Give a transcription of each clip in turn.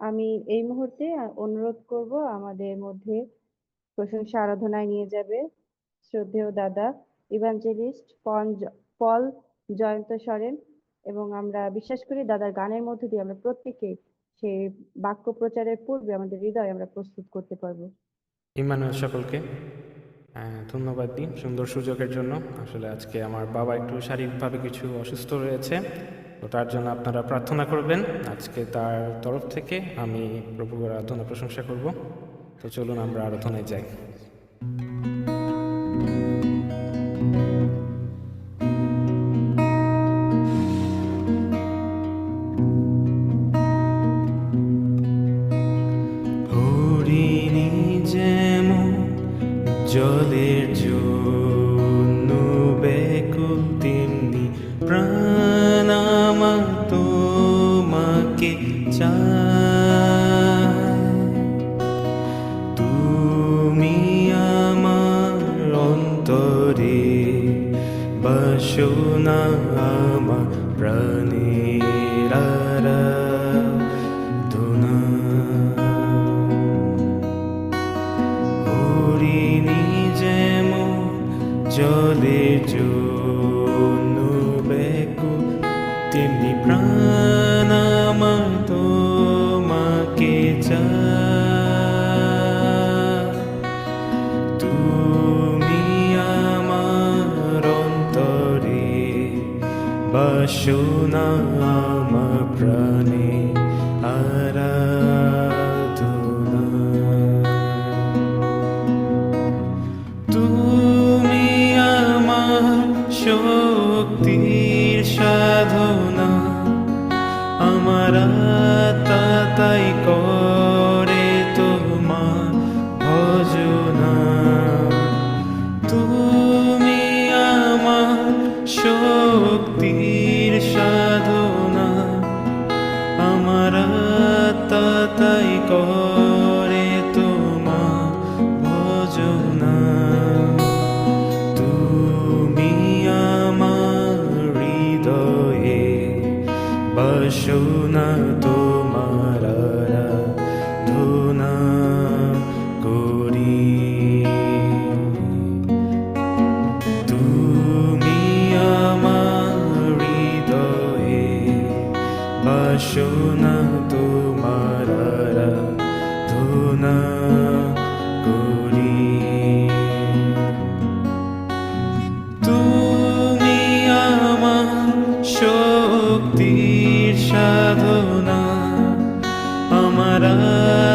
আমি এই মুহূর্তে অনুরোধ করব আমাদের মধ্যে প্রশংসা আরাধনায় নিয়ে যাবে শ্রদ্ধেয় দাদা ইভাঞ্জেলিস্ট পল জয়ন্ত সরেন এবং আমরা বিশ্বাস করি দাদার গানের মধ্য দিয়ে আমরা প্রত্যেকে সেই বাক্য প্রচারের পূর্বে আমাদের হৃদয় আমরা প্রস্তুত করতে পারব। ইমানুয়েল সকলকে ধন্যবাদ দিই সুন্দর সুযোগের জন্য। আসলে আজকে আমার বাবা একটু শারীরিকভাবে কিছু অসুস্থ রয়েছে। তো তার জন্য আপনারা প্রার্থনা করবেন। আজকে তার তরফ থেকে আমি প্রভুর আরাধনা প্রশংসা করব। তো চলুন আমরা আরাধনায় যাই। জলের জন্য বাসনা আমার প্রাণের জন্য ব্যাকুল তেমনি প্রাণ আমার তোমাকে চায় বাসনা আমার প্রাণে।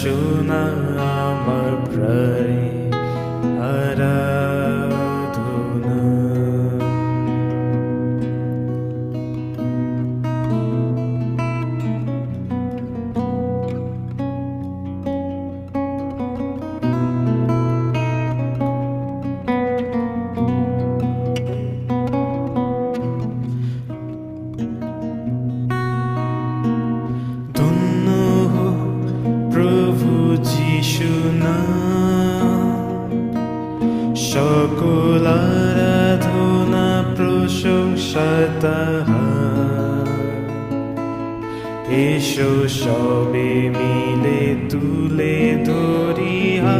বাসনা আমার প্রায় আরাধনা শতহ এসো সবে মিলে তুলে ধরি হা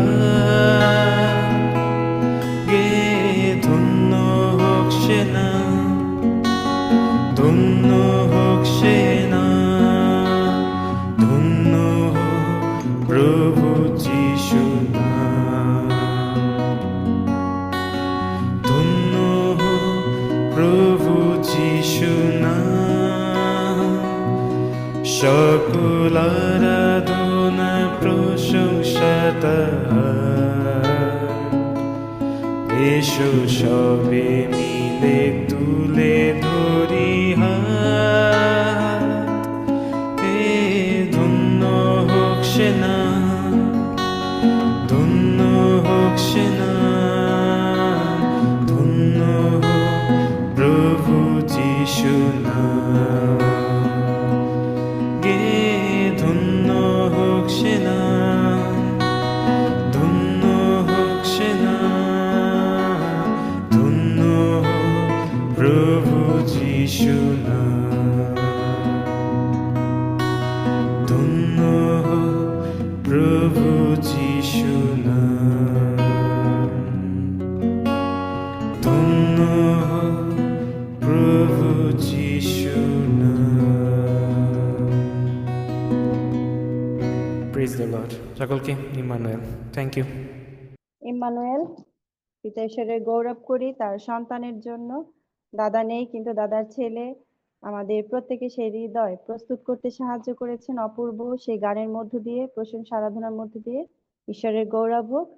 এসো সবে মিলে তুলে ধরি হাত। সকলকে, ইমানুয়েল থ্যাংক ইউ ইম্মানুয়েল পিতা ঈশ্বরের গৌরব করি, তার সন্তানের জন্য। দাদা নেই, কিন্তু দাদার ছেলে আমাদের প্রত্যেকে সেই হৃদয় প্রস্তুত করতে সাহায্য করেছেন অপূর্ব। সেই গানের মধ্য দিয়ে প্রশংসা আরাধনার মধ্য দিয়ে, ঈশ্বরের গৌরব হোক।